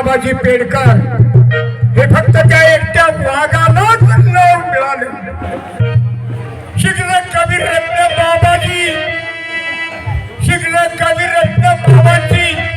बाबाजी पेडकर. हे फक्त त्या एकट्या वाघालाच नाव मिळाले. शिकले कविरत्न बाबाजी. शिकले कवीरत्न बाबाजी.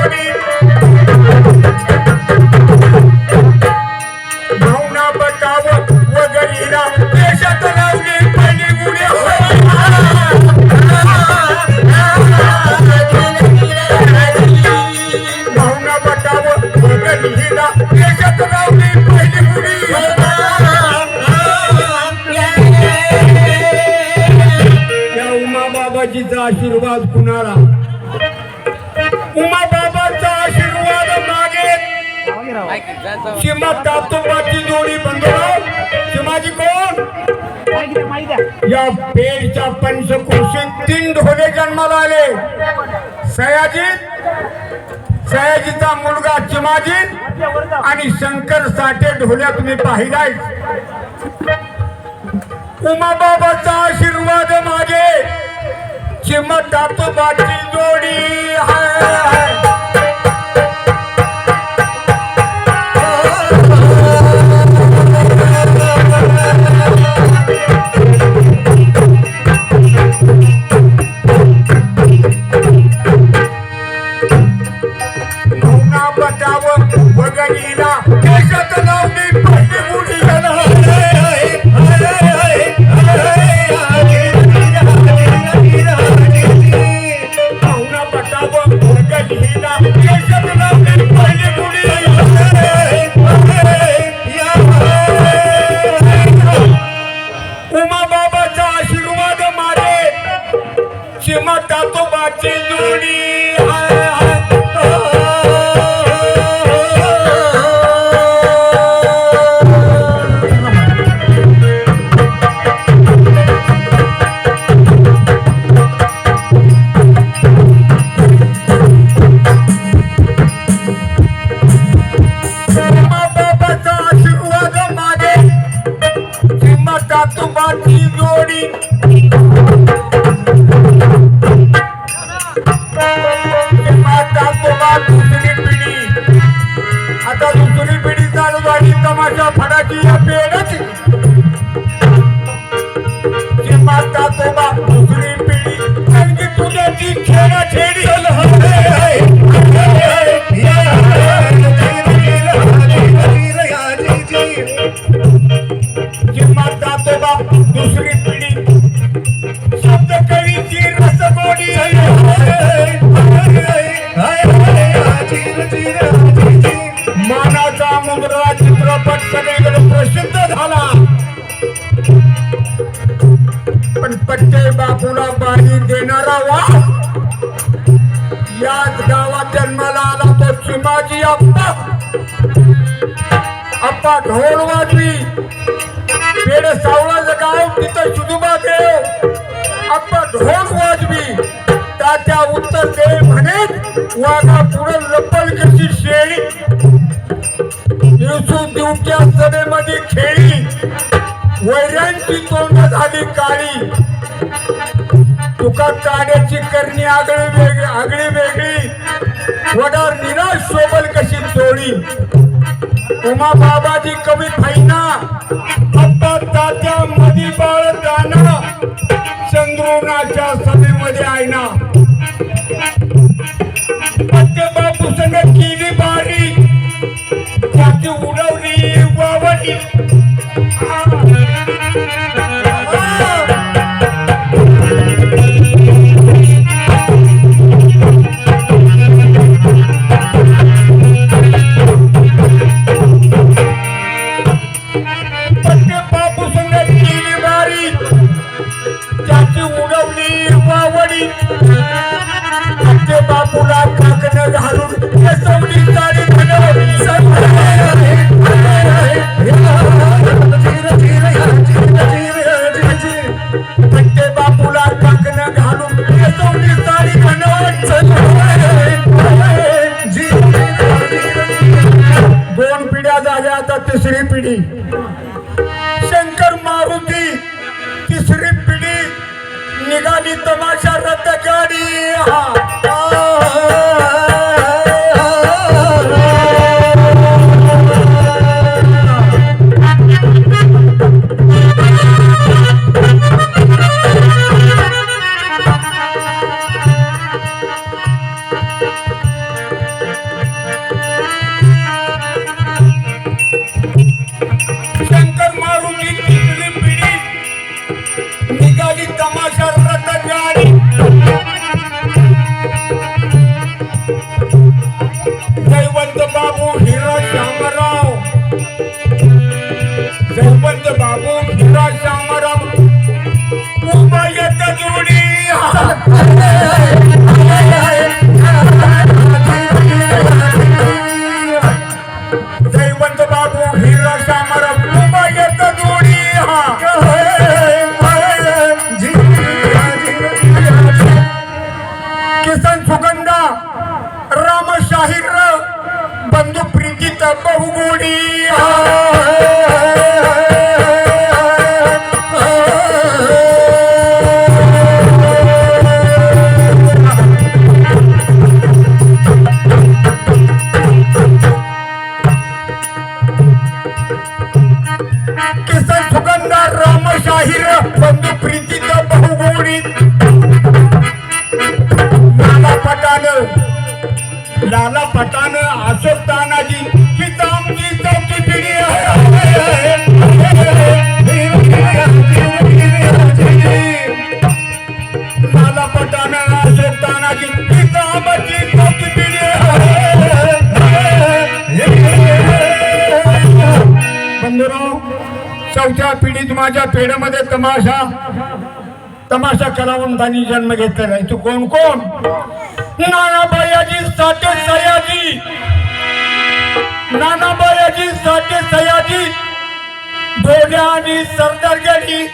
i Jeremy. श्रीमद दातोबाची जोडी बंधुराव शिवाजी कोण? या पेडच्या पंचकोशीत तीन ढोले जन्माला आले. सयाजीत सयाजीचा मुलगा चिमाजीत आणि शंकर साठे ढोल्या तुम्ही पाहिलाय. उमाबाबाचा आशीर्वाद मागे चिमत दातोबाची जोडी हाय मौना না पीढ़ी मातो बाप दूसरी बापूला बाजी देणारा वा याच गावात जन्माला आला तो चिमाजी आप्पा. अप्पा ढोल वाजवी पेड सावळाचं गाव तिथं शुदुबा देव. आप्पा ढोल वाजवी तात्या उत्तर दे म्हणे वाघा पुढे लपल कशी शेळी. युसू दिवच्या सभेमध्ये खेळी. वैरांची तोंड झाली काळी. तुका काड्याची करणी आगळी वेगळी आगळी वेगळी. वडार निराश सोबल कशी जोडी उमा बाबाजी कवी फैना अप्पा तात्या मधी बाळ दाना. चंद्रुनाच्या सभेमध्ये आयना पत्ते बापू संग केली बारी. त्याची उडवली वावली उडवली पावडी बापूला काकण घालून बसवली गाडी बापूला काकण घालून बसवली गाडी बनवून दोन पिढ्या झाल्या आता तिसरी पिढी. निघाली तमाशा रद्द गाडी किसन सुगंधा राम शाहीर बंधू प्रीतीत बहुगोडी लाला पटान अशोक तानाजी ही आमची चौथी पिढी आहे. लाला पटान अशोक तानाजी ही आमची चौथी पिढी बंधुराव चौथ्या पिढीत माझ्या पेढ्यामध्ये तमाशा तमाशा कलावंतांनी जन्म घेतलेला आहे. तू कोण कोण? नाना सयाजी. नानाबायाजी साठे सयाजी. धोड्या आणि सरदार गडी.